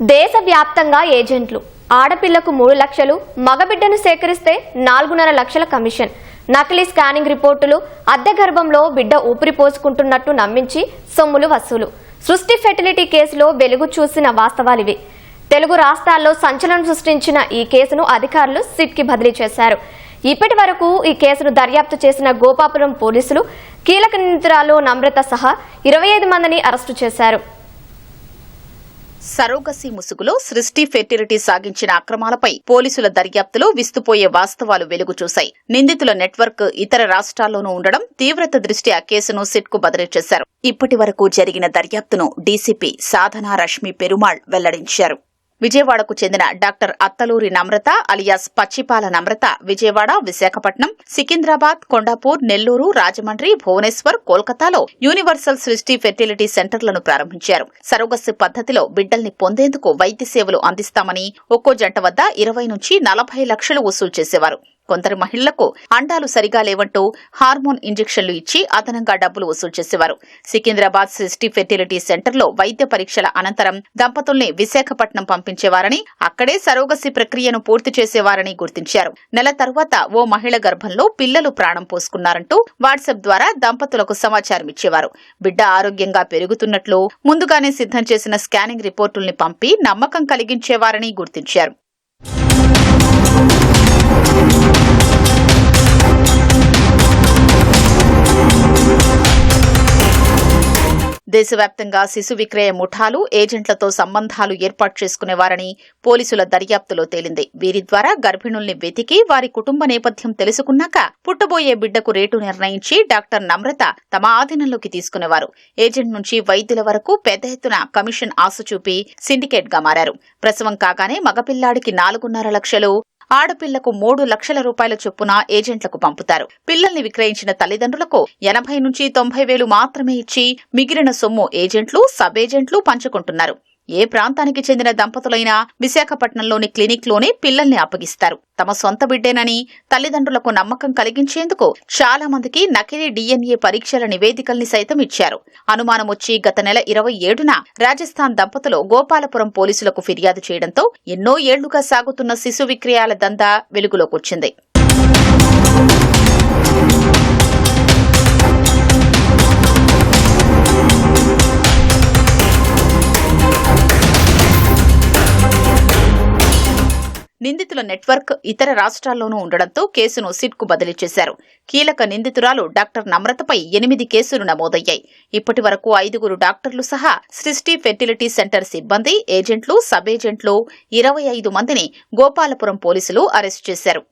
దేశవ్యాప్తంగా ఏజెంట్లు. ఆడపిల్లకు మూడు లక్షలు మగబిడ్డను సేకరిస్తే నాలుగున్నర లక్షల కమిషన్. నకిలీ స్కానింగ్ రిపోర్టులు అద్దె గర్భంలో బిడ్డ ఊపిరి పోసుకుంటున్నట్టు నమ్మించి సొమ్ములు వసూలు. సృష్టి ఫెర్టిలిటీ కేసులో వెలుగు చూసిన వాస్తవాలివి. తెలుగు రాష్ట్రాల్లో సంచలనం సృష్టించిన ఈ కేసును అధికారులు సిట్కి బదిలీ చేశారు. ఇప్పటి వరకు ఈ కేసును దర్యాప్తు చేసిన గోపాపురం పోలీసులు కీలక నిందితురాలు నమ్రత సహా ఇరవై ఐదు మందిని అరెస్టు చేశారు. సరోగసి ముసుగులో సృష్టి ఫెర్టిలిటీ సాగించిన అక్రమాలపై పోలీసుల దర్యాప్తులో విస్తుపోయే వాస్తవాలు వెలుగు చూశాయి నిందితుల నెట్వర్క్ ఇతర రాష్ట్రాల్లోనూ ఉండడం తీవ్రత దృష్ట్యా కేసును సిట్కు బదిలీ చేశారు. ఇప్పటి వరకు జరిగిన దర్యాప్తును డీసీపీ సాధన రష్మి పెరుమాళ్ వెల్లడించారు. విజయవాడకు చెందిన డాక్టర్ అత్తలూరి నమ్రత అలియాస్ పచ్చిపాల నమ్రత విజయవాడ విశాఖపట్నం సికింద్రాబాద్ కొండాపూర్ నెల్లూరు రాజమండ్రి భువనేశ్వర్ కోల్కతాలో యూనివర్సల్ సృష్టి ఫెర్టిలిటీ సెంటర్లను ప్రారంభించారు. సరోగస్సు పద్ధతిలో బిడ్డల్ని పొందేందుకు వైద్య సేవలు అందిస్తామని ఒక్కో జంట వద్ద ఇరవై నుంచి నలభై లక్షలు వసూలు చేసేవారు. కొందరు మహిళలకు అండాలు సరిగా లేవంటూ హార్మోన్ ఇంజెక్షన్లు ఇచ్చి అదనంగా డబ్బులు వసూలు చేసేవారు. సికింద్రాబాద్ సిస్టీ ఫెర్టిలిటీ సెంటర్లో వైద్య పరీక్షల అనంతరం దంపతుల్ని విశాఖపట్నం పంపించేవారని అక్కడే సరోగసి ప్రక్రియను పూర్తి చేసేవారని గుర్తించారు. నెల తర్వాత ఓ మహిళ గర్భంలో పిల్లలు ప్రాణం పోసుకున్నారంటూ వాట్సాప్ ద్వారా దంపతులకు సమాచారం ఇచ్చేవారు. బిడ్డ ఆరోగ్యంగా పెరుగుతున్నట్లు ముందుగానే సిద్ధం చేసిన స్కానింగ్ రిపోర్టుల్ని పంపి నమ్మకం కలిగించేవారని గుర్తించారు. దేశవ్యాప్తంగా శిశు విక్రయ ముఠాలు ఏజెంట్లతో సంబంధాలు ఏర్పాటు చేసుకునేవారని పోలీసుల దర్యాప్తులో తేలింది. వీరి ద్వారా గర్భిణుల్ని వెతికి వారి కుటుంబ నేపథ్యం తెలుసుకున్నాక పుట్టబోయే బిడ్డకు రేటు నిర్ణయించి డాక్టర్ నమ్రత తమ ఆధీనంలోకి తీసుకునేవారు. ఏజెంట్ నుంచి వైద్యుల వరకు పెద్ద ఎత్తున కమిషన్ ఆశ చూపి సిండికేట్గా మారారు. ప్రసవం కాగానే మగపిల్లాడికి నాలుగున్నర లక్షలు ఆడపిల్లకు మూడు లక్షల రూపాయల చొప్పున ఏజెంట్లకు పంపుతారు. పిల్లల్ని విక్రయించిన తల్లిదండ్రులకు ఎనభై నుంచి తొంభై వేలు మాత్రమే ఇచ్చి మిగిలిన సొమ్ము ఏజెంట్లు సబ్ ఏజెంట్లు పంచుకుంటున్నారు. ఏ ప్రాంతానికి చెందిన దంపతులైనా విశాఖపట్నంలోని క్లినిక్లోనే పిల్లల్ని అప్పగిస్తారు. తమ సొంత బిడ్డేనని తల్లిదండ్రులకు నమ్మకం కలిగించేందుకు చాలా మందికి నకిలీ డీఎన్ఏ పరీక్షల నివేదికల్ని సైతం ఇచ్చారు. అనుమానం వచ్చి గత నెల ఇరవై ఏడున రాజస్థాన్ దంపతులు గోపాలపురం పోలీసులకు ఫిర్యాదు చేయడంతో ఎన్నో ఏళ్ళుగా సాగుతున్న శిశు విక్రయాల దందా వెలుగులోకొచ్చింది నిందితుల నెట్వర్క్ ఇతర రాష్ట్రాల్లోనూ ఉండడంతో కేసును సిట్కు బదిలీ చేశారు. కీలక నిందితురాలు డాక్టర్ నమ్రతపై ఎనిమిది కేసులు నమోదయ్యాయి. ఇప్పటి వరకు ఐదుగురు డాక్టర్లు సహా సృష్టి ఫెర్టిలిటీ సెంటర్ సిబ్బంది ఏజెంట్లు సబ్ ఏజెంట్లు ఇరవై ఐదు మందిని గోపాలపురం పోలీసులు అరెస్టు చేశారు.